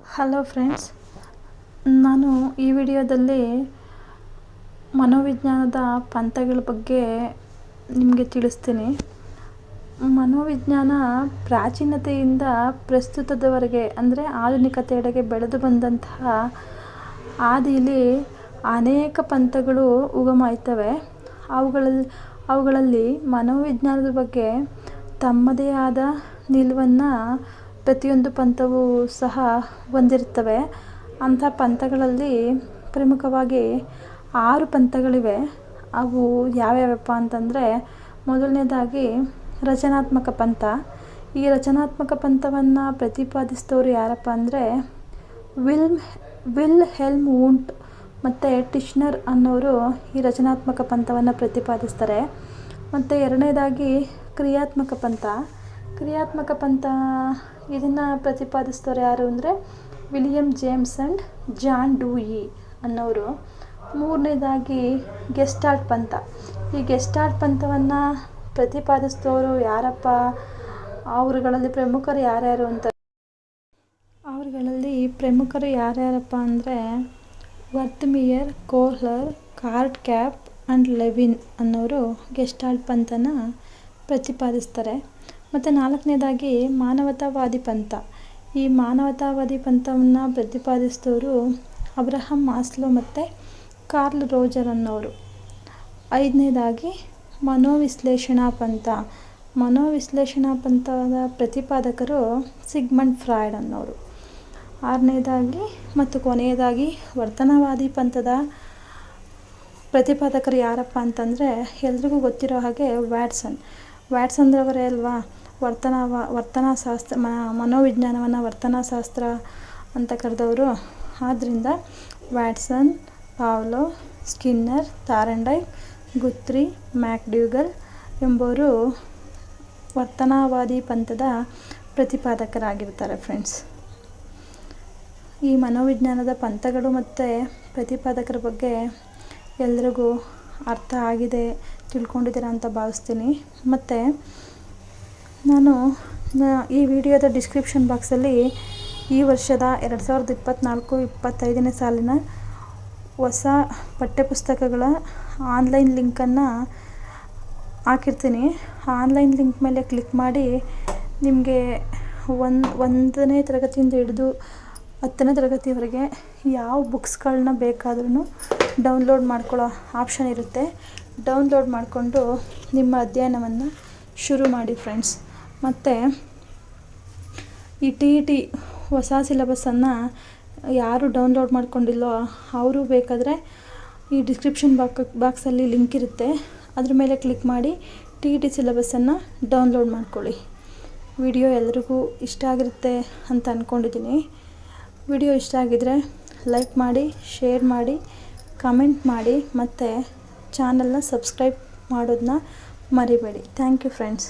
Hello friends ನಾನು ಈ ವಿಡಿಯೋದಲ್ಲಿ ಮನೋವಿಜ್ಞಾನದ ಪಂಥಗಳ ಬಗ್ಗೆ ನಿಮಗೆ ತಿಳಿಸ್ತೀನಿ. ಮನೋವಿಜ್ಞಾನ ಪ್ರಾಚೀನತೆಯಿಂದ ಪ್ರಸ್ತುತದವರೆಗೆ, ಅಂದರೆ ಆಧುನಿಕತೆಯೆಡೆಗೆ ಬೆಳೆದು ಬಂದಂತಹ ಹಾದಿಯಲ್ಲಿ ಅನೇಕ ಪಂಥಗಳು ಉಗಮ ಆಯ್ತವೆ ಅವುಗಳಲ್ಲಿ ಅವುಗಳಲ್ಲಿ ಮನೋವಿಜ್ಞಾನದ ಬಗ್ಗೆ ತಮ್ಮದೇ ಆದ ನಿಲುವನ್ನು ಪ್ರತಿಯೊಂದು ಪಂಥವೂ ಸಹ ಹೊಂದಿರ್ತವೆ ಅಂಥ ಪಂಥಗಳಲ್ಲಿ ಪ್ರಮುಖವಾಗಿ ಆರು ಪಂಥಗಳಿವೆ. ಅವು ಯಾವ್ಯಾವಪ್ಪ ಅಂತಂದರೆ, ಮೊದಲನೇದಾಗಿ ರಚನಾತ್ಮಕ ಪಂಥ. ಈ ರಚನಾತ್ಮಕ ಪಂಥವನ್ನು ಪ್ರತಿಪಾದಿಸಿದವರು ಯಾರಪ್ಪ ಅಂದರೆ, ವಿಲ್ಮ್, ವಿಲ್ ಹೆಲ್ಮ್ ವುಂಟ್ ಮತ್ತು ಟಿಶ್ನರ್ ಅನ್ನೋರು ಈ ರಚನಾತ್ಮಕ ಪಂಥವನ್ನು ಪ್ರತಿಪಾದಿಸ್ತಾರೆ. ಮತ್ತು ಎರಡನೇದಾಗಿ ಕ್ರಿಯಾತ್ಮಕ ಪಂಥ. ಕ್ರಿಯಾತ್ಮಕ ಪಂಥ ಇದನ್ನು ಪ್ರತಿಪಾದಿಸಿದವ್ರು ಯಾರು ಅಂದರೆ William James and John Dewey ಅನ್ನೋರು. ಮೂರನೇದಾಗಿ ಗೆಸ್ಟಾಲ್ಟ್ ಪಂಥ. ಈ ಗೆಸ್ಟಾಲ್ಟ್ ಪಂಥವನ್ನು ಪ್ರತಿಪಾದಿಸ್ತವರು ಯಾರಪ್ಪ? ಅವರುಗಳಲ್ಲಿ ಪ್ರಮುಖರು ಯಾರ್ಯಾರು ಅಂತ? ಅವರುಗಳಲ್ಲಿ ಪ್ರಮುಖರು ಯಾರ್ಯಾರಪ್ಪ ಅಂದರೆ Wertheimer Kohler Kurt Koffka and Lewin ಅನ್ನೋರು ಗೆಸ್ಟಾಲ್ಟ್ ಪಂಥನ ಪ್ರತಿಪಾದಿಸ್ತಾರೆ. ಮತ್ತು ನಾಲ್ಕನೇದಾಗಿ ಮಾನವತಾವಾದಿ ಪಂಥ. ಈ ಮಾನವತಾವಾದಿ ಪಂಥವನ್ನು ಪ್ರತಿಪಾದಿಸಿದವರು ಅಬ್ರಹಂ, ಮಾಸ್ಲೋ ಮತ್ತು ಕಾರ್ಲ್ ರೋಜರ್ ಅನ್ನೋರು. ಐದನೇದಾಗಿ ಮನೋವಿಶ್ಲೇಷಣಾ ಪಂಥ. ಮನೋವಿಶ್ಲೇಷಣಾ ಪಂಥದ ಪ್ರತಿಪಾದಕರು ಸಿಗ್ಮಂಡ್ ಫ್ರಾಯ್ಡ್ ಅನ್ನೋರು. ಆರನೇದಾಗಿ ಮತ್ತು ಕೊನೆಯದಾಗಿ ವರ್ತನವಾದಿ ಪಂಥದ ಪ್ರತಿಪಾದಕರು ಯಾರಪ್ಪ ಅಂತಂದರೆ ಎಲ್ರಿಗೂ ಗೊತ್ತಿರೋ ಹಾಗೆ ವ್ಯಾಟ್ಸನ್. ವ್ಯಾಟ್ಸನ್ರವರೇ ಅಲ್ವಾ? ವರ್ತನವ ವರ್ತನಶಾಸ್ತ್ರ ಮನೋವಿಜ್ಞಾನವನ್ನು ವರ್ತನಾಶಾಸ್ತ್ರ ಅಂತ ಕರೆದವರು. ಆದ್ದರಿಂದ ವ್ಯಾಟ್ಸನ್, ಪಾವ್ಲೋ, ಸ್ಕಿನ್ನರ್, ತಾರಂಡೈ, ಗುತ್ರಿ, ಮ್ಯಾಕ್ಡ್ಯೂಗಲ್ ಎಂಬುವರು ವರ್ತನಾವಾದಿ ಪಂಥದ ಪ್ರತಿಪಾದಕರಾಗಿರ್ತಾರೆ ಫ್ರೆಂಡ್ಸ್. ಈ ಮನೋವಿಜ್ಞಾನದ ಪಂಥಗಳು ಮತ್ತು ಪ್ರತಿಪಾದಕರ ಬಗ್ಗೆ ಎಲ್ರಿಗೂ ಅರ್ಥ ಆಗಿದೆ. ತಿಳ್ಕೊಂಡಿದ್ದೀರ ಅಂತ ಭಾವಿಸ್ತೀನಿ. ಮತ್ತು ನಾನು ಈ ವಿಡಿಯೋದ ಡಿಸ್ಕ್ರಿಪ್ಷನ್ ಬಾಕ್ಸಲ್ಲಿ ಈ ವರ್ಷದ ಎರಡು ಸಾವಿರದ ಇಪ್ಪತ್ತ್ನಾಲ್ಕು ಇಪ್ಪತ್ತೈದನೇ ಸಾಲಿನ ಹೊಸ ಪಠ್ಯಪುಸ್ತಕಗಳ ಆನ್ಲೈನ್ ಲಿಂಕನ್ನು ಹಾಕಿರ್ತೀನಿ. ಆನ್ಲೈನ್ ಲಿಂಕ್ ಮೇಲೆ ಕ್ಲಿಕ್ ಮಾಡಿ ನಿಮಗೆ ಒಂದು, ಒಂದನೇ ತರಗತಿಯಿಂದ ಹಿಡಿದು ಹತ್ತನೇ ತರಗತಿವರೆಗೆ ಯಾವ ಬುಕ್ಸ್ಗಳನ್ನ ಬೇಕಾದ್ರೂ ಡೌನ್ಲೋಡ್ ಮಾಡ್ಕೊಳ್ಳೋ ಆಪ್ಷನ್ ಇರುತ್ತೆ. ಡೌನ್ಲೋಡ್ ಮಾಡಿಕೊಂಡು ನಿಮ್ಮ ಅಧ್ಯಯನವನ್ನು ಶುರು ಮಾಡಿ ಫ್ರೆಂಡ್ಸ್. ಮತ್ತು ಈ ಟಿ ಇ ಟಿ ಹೊಸ ಸಿಲೆಬಸ್ಸನ್ನು ಯಾರು ಡೌನ್ಲೋಡ್ ಮಾಡ್ಕೊಂಡಿಲ್ಲೋ ಅವರು ಬೇಕಾದರೆ ಈ ಡಿಸ್ಕ್ರಿಪ್ಷನ್ ಬಾಕ್ ಬಾಕ್ಸಲ್ಲಿ ಲಿಂಕ್ ಇರುತ್ತೆ. ಅದ್ರ ಮೇಲೆ ಕ್ಲಿಕ್ ಮಾಡಿ ಟಿ ಇ ಟಿ ಸಿಲಬಸ್ಸನ್ನು ಡೌನ್ಲೋಡ್ ಮಾಡ್ಕೊಳ್ಳಿ. ವಿಡಿಯೋ ಎಲ್ರಿಗೂ ಇಷ್ಟ ಆಗಿರುತ್ತೆ ಅಂತ ಅಂದ್ಕೊಂಡಿದ್ದೀನಿ ವಿಡಿಯೋ ಇಷ್ಟ ಆಗಿದರೆ ಲೈಕ್ ಮಾಡಿ, ಶೇರ್ ಮಾಡಿ, ಕಮೆಂಟ್ ಮಾಡಿ, ಮತ್ತು ಚಾನಲ್ನ ಸಬ್ಸ್ಕ್ರೈಬ್ ಮಾಡೋದನ್ನ ಮರಿಬೇಡಿ. Thank you friends.